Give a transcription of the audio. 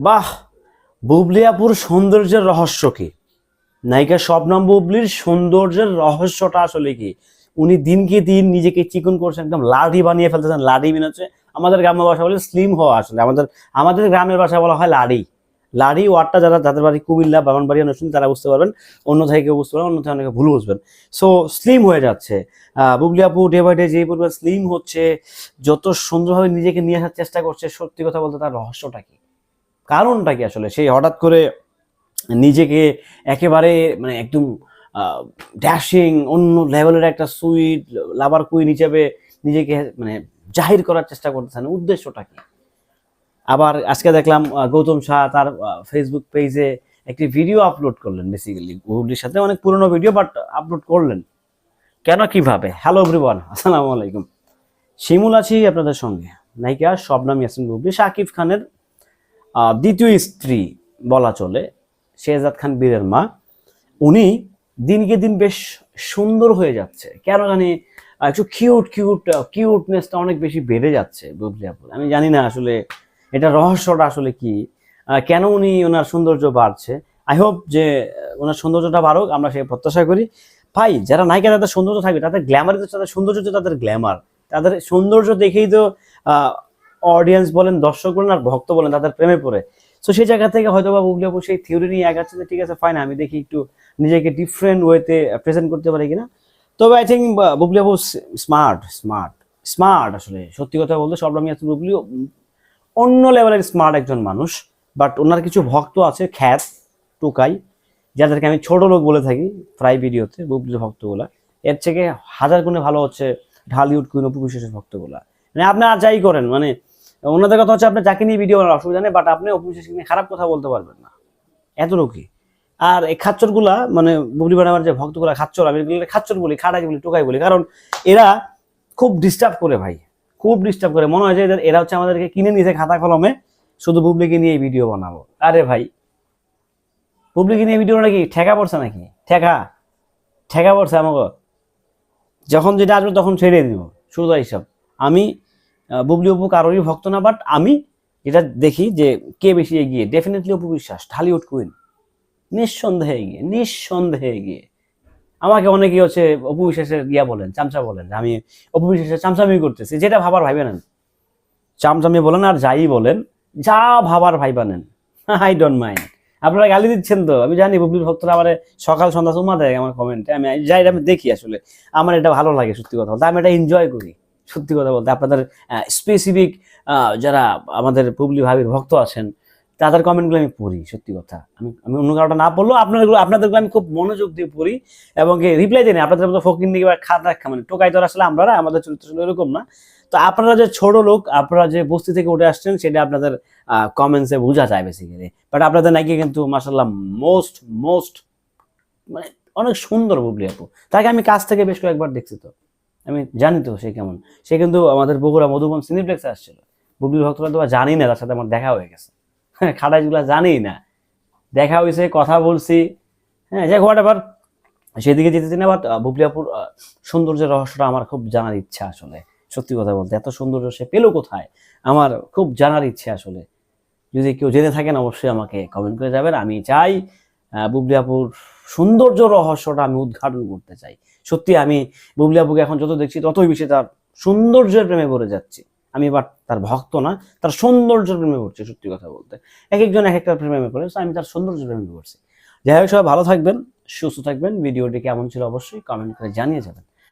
বাহ বুবলিয়াপুর সৌন্দর্যের রহস্য কি? নায়িকা শবনম বুবলির সৌন্দর্যের রহস্যটা আসলে কি? উনি দিনকে দিন নিজেকে চিকন করছেন একদম লাডি বানিয়ে ফেলতেছেন লাডি মিন হচ্ছে আমাদের গ্রাম্য ভাষা বলে স্লিম হওয়া আসলে। আমাদের আমাদের গ্রামের ভাষা বলা হয় লাডি। লাডি ওয়ার্ডটা যারা যাদের বাড়ি কুমিল্লা বাগানবাড়ি অনুষ্ঠান তারা বুঝতে পারবেন। অন্য থেকে বুঝতে পারবেন অন্য থেকে অনেকে ভুল বুঝবেন। সো স্লিম হয়ে যাচ্ছে। আহ, বুবলি আপু ডে বাই ডে যে পরিমাণ স্লিম হচ্ছে যত সুন্দরভাবে নিজেকে নিয়ে আসার চেষ্টা করছে সত্যি কথা বলতে তার রহস্যটা কি? কারণটা কি আসলে? সেই হঠাৎ করে নিজেকে একেবারে মানে একদম ড্যাশিং অন্য লেভেলের একটা সুইট লাভার কুইন হিসেবে নিজেকে মানে জাহির করার চেষ্টা করতেছেন, উদ্দেশ্যটা কি? আবার আজকে দেখলাম গৌতম শাহ তার ফেসবুক পেজে একটি ভিডিও আপলোড করলেন বেসিক্যালি গুগলির সাথে অনেক পুরনো ভিডিও বাট আপলোড করলেন। কেন, কীভাবে? হ্যালো এভরিওয়ান আসসালামু আলাইকুম। শিমুল আছি আপনাদের সঙ্গে। নায়িকা, শবনাম ইয়াসিন বুবলি শাকিব খানের দ্বিতীয় স্ত্রী বলা চলে, শেহজাদ খান বীরের মা। উনি দিনকে দিন বেশ সুন্দর হয়ে যাচ্ছে। কেন জানি একটু কিউট কিউট কিউটনেসটা অনেক বেশি বেড়ে যাচ্ছে বুবলি আমি জানি না আসলে এটা রহস্যটা আসলে কি। কেন উনি ওনার সৌন্দর্য বাড়ছে? আই হোপ যে ওনার সৌন্দর্যটা বাড়ুক, আমরা সেই প্রত্যাশা করি। ভাই, যারা নায়িকা তাদের সৌন্দর্য থাকবে, তাদের গ্ল্যামার তাদের সৌন্দর্য তাদের গ্ল্যামার তাদের সৌন্দর্য দেখেই তো অডিয়েন্স বলেন, দর্শক বলেন আর ভক্ত বলেন, তাদের প্রেমে পড়ে। তো সেই জায়গা থেকে হয়তো বা বুবলি আপু সেই থিওরি নিয়ে এগাচ্ছে যে ঠিক আছে ফাইন আমি দেখি একটু নিজেকে ডিফারেন্ট ওয়েতে প্রেজেন্ট করতে পারি কিনা। তবে আই থিঙ্ক বুবলি আপু স্মার্ট স্মার্ট স্মার্ট আসলে। সত্যি কথা বলতে সব আমি বুবলি। অন্য লেভেলের স্মার্ট একজন মানুষ বাট ওনার কিছু ভক্ত আছে, খ্যাত, টোকাই, যাদেরকে আমি ছোট লোক বলে থাকি প্রায় ভিডিওতে, বুবলির ভক্তগুলা। এর থেকে হাজার গুণে ভালো হচ্ছে ঢালিউড কুইন অপু বিশ্বাসের ভক্তগুলা। মানে আপনারা যাই করেন মানে ওনাদের কথা হচ্ছে আপনি যাকে নিয়ে ভিডিও বানার অসুবিধা নেই বাট আপনি বিশ্বাসকে নিয়ে খারাপ কথা বলতে পারবেন না। এত এতটুকুই আর এই খাচ্চরগুলা মানে বুবলি বানাবার যে ভক্তগুলা খাচ্চর, আমি খাচ্চর বলি, খাড়াই বলি, টোকাই বলি, কারণ এরা খুব ডিস্টার্ব করে ভাই, খুব ডিস্টার্ব করে। মনে হয় যে এরা হচ্ছে আমাদেরকে কিনে নিয়েছে খাতা কলমে, শুধু বুবলিকে নিয়ে ভিডিও বানাবো। আরে ভাই, বুবলিকে নিয়ে ভিডিও নাকি ঠেকা পড়ছে নাকি? ঠেকা ঠেকা পড়ছে আমাকে। যখন যেটা আসবে তখন ছেড়ে দিব, শুধু এইসব আমি বুবলি অপু কারোরই ভক্ত না বাট আমি এটা দেখি যে কে বেশি এগিয়ে ডেফিনেটলি অপু বিশ্বাস ঢালিউড কুইন নিঃসন্দেহে এগিয়ে নিঃসন্দেহে এগিয়ে। আমাকে অনেকে হচ্ছে অপু বিশ্বাসের ইয়া বলেন, চামচা বলেন আমি অপু বিশ্বাসের চামচামি করতেছি, যেটা ভাবার ভাইবে নেন। চামচামি বলেন আর যাই বলেন, যা ভাবার ভাইবা নেন। আই ডোন্ট মাইন্ড আপনারা গালি দিচ্ছেন তো, আমি জানি বুবলির ভক্তরা আমার সকাল সন্ধ্যা সুমা দেয় আমার কমেন্টে আমি যাই, আমি দেখি আসলে। আমার এটা ভালো লাগে সত্যি কথা বলতে, আমি এটা এনজয় করি। সত্যি কথা বলতে আপনাদের স্পেসিফিক যারা আমাদের বুবলি ভাবির ভক্ত আছেন, তাদের কমেন্টগুলো আমি পড়ি, সত্যি কথা। আমি আমি অন্য কারোটা না পড়লেও আপনাদেরগুলো আপনাদেরগুলো আমি খুব মনোযোগ দিয়ে পড়ি এবং রিপ্লাই দিই আপনাদের মতো ফকির নিয়ে খাতা মানে টোকাই তো আসলে আমরা আমাদের চরিত্র ছিল এরকম না। তো আপনারা যে ছোট লোক, আপনারা যে বস্তি থেকে উঠে আসছেন, সেটা আপনাদের কমেন্টসে বোঝা যায় বেসিক্যালি বাট আপনাদের নাকি কিন্তু মাসাল্লাহ মোস্ট মোস্ট মানে অনেক সুন্দর বুবলি আপু। তাকে আমি কাছ থেকে বেশ কয়েকবার দেখছি তো। আমি জানি তো সে কেমন। সে কিন্তু আমাদের বগুড়া মধুবন সিনিপ্লেক্সে আসছিল। বুবলির ভক্তরা তো জানি না তার সাথে আমার দেখা হয়ে গেছে। হ্যাঁ খাটাইগুলো জানি না। দেখা হয়েছে কথা বলছি। হ্যাঁ যাই হোয়াট এভার সেদিকে যেতেছি না বাট বুবলি আপুর আহ, সৌন্দর্যের রহস্যটা আমার খুব জানার ইচ্ছা আসলে। সত্যি কথা বলতে এত সৌন্দর্য সে পেল কোথায়? আমার খুব জানার ইচ্ছে আসলে। যদি কেউ জেনে থাকেন অবশ্যই আমাকে কমেন্ট করে যাবেন। আমি চাই আহ, বুবলি আপুর সৌন্দর্য রহস্যটা আমি উদ্ঘাটন করতে চাই। সত্যি আমি বুবলি আবুকে এখন যত দেখছি, ততই বেশি তার সৌন্দর্যের প্রেমে ভরে যাচ্ছি। আমি এবার তার ভক্ত না, তার সৌন্দর্যের প্রেমে পড়ছি সত্যি কথা বলতে। এক একজন এক একটা প্রেমে পড়ে আমি তার সৌন্দর্যের প্রেমে পড়ছি যাই হোক, সবাই ভালো থাকবেন, সুস্থ থাকবেন। ভিডিওটি কেমন ছিল অবশ্যই কমেন্ট করে জানিয়ে যাবেন।